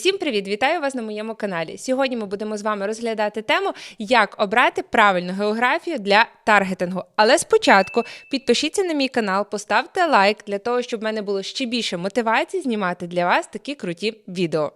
Усім привіт! Вітаю вас на моєму каналі. Сьогодні ми будемо з вами розглядати тему, як обрати правильну географію для таргетингу. Але спочатку підпишіться на мій канал, поставте лайк для того, щоб в мене було ще більше мотивації знімати для вас такі круті відео.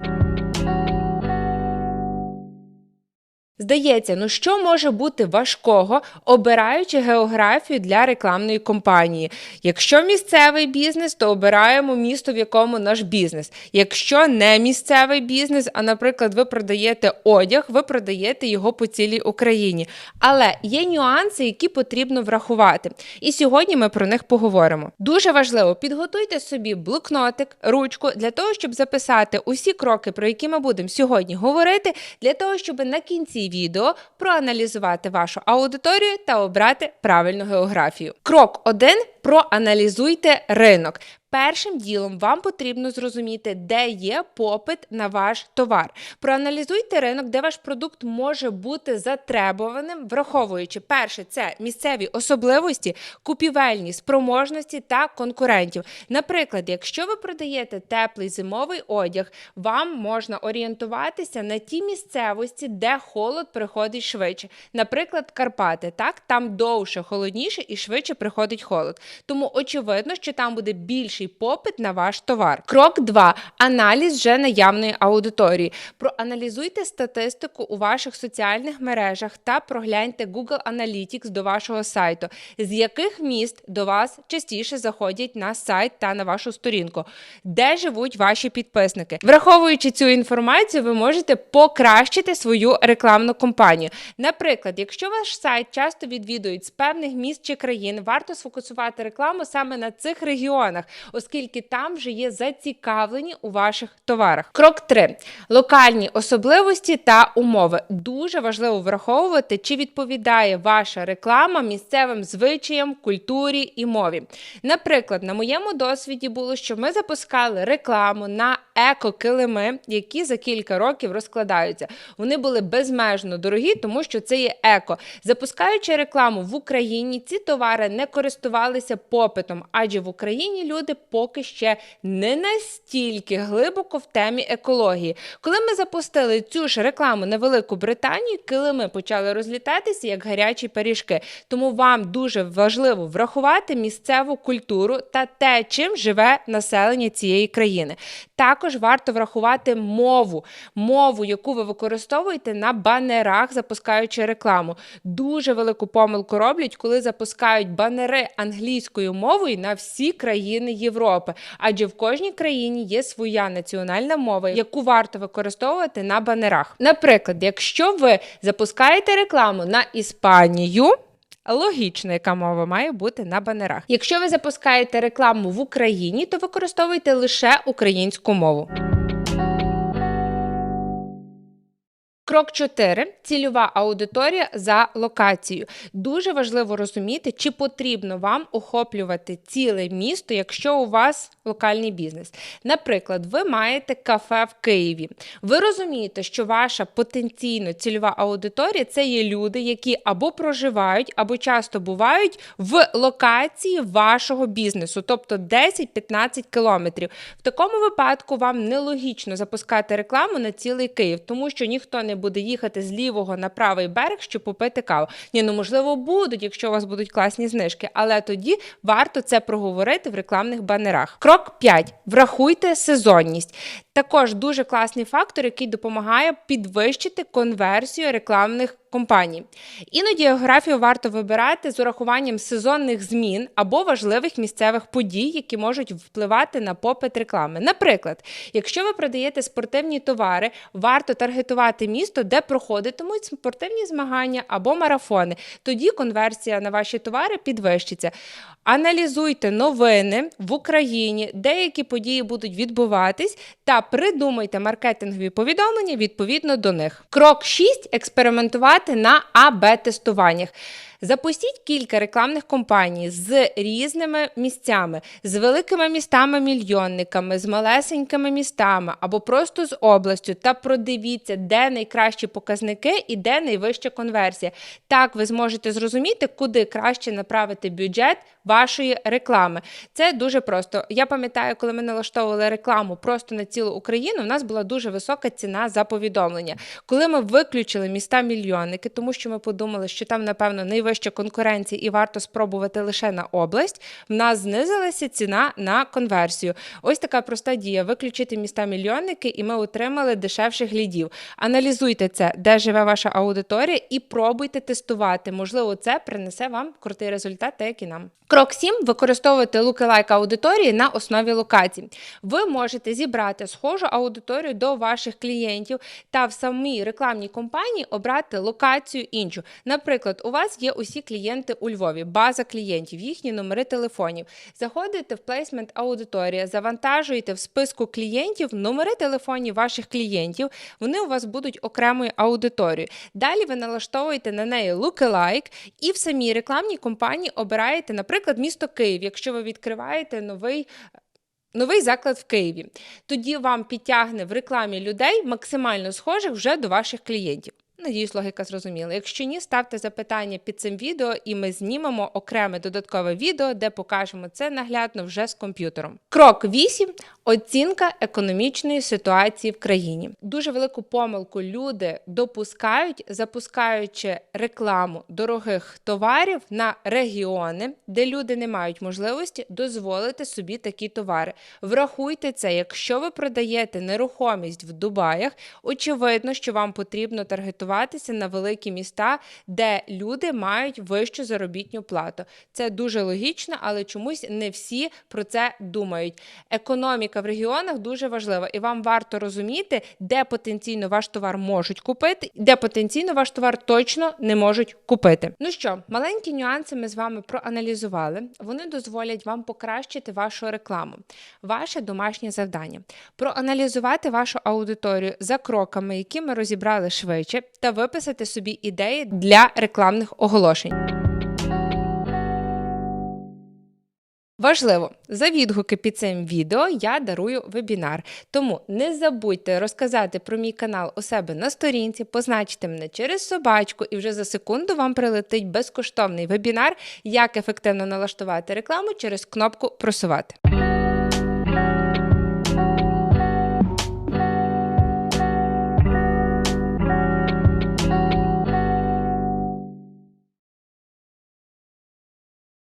Здається, ну що може бути важкого, обираючи географію для рекламної кампанії? Якщо місцевий бізнес, то обираємо місто, в якому наш бізнес. Якщо не місцевий бізнес, а, наприклад, ви продаєте одяг, ви продаєте його по цілій Україні. Але є нюанси, які потрібно врахувати. І сьогодні ми про них поговоримо. Дуже важливо, підготуйте собі блокнотик, ручку для того, щоб записати усі кроки, про які ми будемо сьогодні говорити, для того, щоб на кінці відео проаналізувати вашу аудиторію та обрати правильну географію. Крок 1. Проаналізуйте ринок. Першим ділом вам потрібно зрозуміти, де є попит на ваш товар. Проаналізуйте ринок, де ваш продукт може бути затребуваним, враховуючи перше, це місцеві особливості, купівельні спроможності та конкурентів. Наприклад, якщо ви продаєте теплий зимовий одяг, вам можна орієнтуватися на ті місцевості, де холод приходить швидше. Наприклад, Карпати, так там довше, холодніше і швидше приходить холод. Тому очевидно, що там буде більший попит на ваш товар. Крок 2. аналіз вже наявної аудиторії. Проаналізуйте статистику у ваших соціальних мережах та прогляньте Google Analytics до вашого сайту, з яких міст до вас частіше заходять на сайт та на вашу сторінку, де живуть ваші підписники. Враховуючи цю інформацію, ви можете покращити свою рекламну кампанію. Наприклад, якщо ваш сайт часто відвідують з певних міст чи країн, варто сфокусувати рекламу саме на цих регіонах, оскільки там вже є зацікавлені у ваших товарах. Крок 3. локальні особливості та умови. Дуже важливо враховувати, чи відповідає ваша реклама місцевим звичаям, культурі і мові. Наприклад, на моєму досвіді було, що ми запускали рекламу на еко-килими, які за кілька років розкладаються. Вони були безмежно дорогі, тому що це є еко. Запускаючи рекламу в Україні, ці товари не користувалися попитом, адже в Україні люди поки ще не настільки глибоко в темі екології. Коли ми запустили цю ж рекламу на Велику Британію, килими почали розлітатися як гарячі пиріжки. Тому вам дуже важливо врахувати місцеву культуру та те, чим живе населення цієї країни. Також варто врахувати мову, мову, яку ви використовуєте на банерах, запускаючи рекламу. Дуже велику помилку роблять, коли запускають банери англійською мовою на всі країни Європи, адже в кожній країні є своя національна мова, яку варто використовувати на банерах. Наприклад, якщо ви запускаєте рекламу на Іспанію. Логічно, яка мова має бути на банерах. Якщо ви запускаєте рекламу в Україні, то використовуйте лише українську мову. Крок 4. цільова аудиторія за локацією. Дуже важливо розуміти, чи потрібно вам охоплювати ціле місто, якщо у вас локальний бізнес. Наприклад, ви маєте кафе в Києві. Ви розумієте, що ваша потенційно цільова аудиторія це є люди, які або проживають, або часто бувають в локації вашого бізнесу, тобто 10-15 кілометрів. В такому випадку вам нелогічно запускати рекламу на цілий Київ, тому що ніхто не буде їхати з лівого на правий берег, щоб попити каву. Ні, ну можливо, будуть, якщо у вас будуть класні знижки, але тоді варто це проговорити в рекламних банерах. Крок 5. Врахуйте сезонність. Також дуже класний фактор, який допомагає підвищити конверсію рекламних компаній. Іноді географію варто вибирати з урахуванням сезонних змін або важливих місцевих подій, які можуть впливати на попит реклами. Наприклад, якщо ви продаєте спортивні товари, варто таргетувати місто, де проходитимуть спортивні змагання або марафони. Тоді конверсія на ваші товари підвищиться. Аналізуйте новини в Україні, деякі події будуть відбуватись, та придумайте маркетингові повідомлення відповідно до них. Крок 6. експериментувати на АБ-тестуваннях. Запустіть кілька рекламних кампаній з різними місцями, з великими містами-мільйонниками, з малесенькими містами або просто з областю, та продивіться, де найкращі показники і де найвища конверсія. Так ви зможете зрозуміти, куди краще направити бюджет вашої реклами. Це дуже просто. Я пам'ятаю, коли ми налаштовували рекламу просто на цілу Україну, в нас була дуже висока ціна за повідомлення. Коли ми виключили міста мільйонники, тому що ми подумали, що там, напевно, найвища конкуренція і варто спробувати лише на область, в нас знизилася ціна на конверсію. Ось така проста дія: виключити міста мільйонники, і ми отримали дешевших лідів. Аналізуйте це, де живе ваша аудиторія, і пробуйте тестувати. Можливо, це принесе вам крутий результат, так як і нам. Крок 7. використовувати луки-лайк аудиторії на основі локацій. Ви можете зібрати схожу аудиторію до ваших клієнтів та в самій рекламній компанії обрати локацію іншу. Наприклад, у вас є усі клієнти у Львові, база клієнтів, їхні номери телефонів. Заходите в плейсмент аудиторія, завантажуєте в списку клієнтів номери телефонів ваших клієнтів. Вони у вас будуть окремою аудиторією. Далі ви налаштовуєте на неї lookalike і в самій рекламній компанії обираєте, наприклад, місто Київ, якщо ви відкриваєте новий. Новий заклад в Києві. Тоді вам підтягне в рекламі людей максимально схожих вже до ваших клієнтів. Надіюсь, логіка зрозуміла. Якщо ні, ставте запитання під цим відео, і ми знімемо окреме додаткове відео, де покажемо це наглядно вже з комп'ютером. Крок 8. Оцінка економічної ситуації в країні. Дуже велику помилку люди допускають, запускаючи рекламу дорогих товарів на регіони, де люди не мають можливості дозволити собі такі товари. Врахуйте це, якщо ви продаєте нерухомість в Дубаях, очевидно, що вам потрібно таргетуватися на великі міста, де люди мають вищу заробітну плату. Це дуже логічно, але чомусь не всі про це думають. Економіка в регіонах дуже важлива, і вам варто розуміти, де потенційно ваш товар можуть купити, де потенційно ваш товар точно не можуть купити. Ну що, маленькі нюанси ми з вами проаналізували. Вони дозволять вам покращити вашу рекламу. Ваше домашнє завдання проаналізувати вашу аудиторію за кроками, які ми розібрали швидше, та виписати собі ідеї для рекламних оголошень. Важливо, за відгуки під цим відео я дарую вебінар. Тому не забудьте розказати про мій канал у себе на сторінці, позначте мене через собачку, і вже за секунду вам прилетить безкоштовний вебінар, як ефективно налаштувати рекламу через кнопку просувати.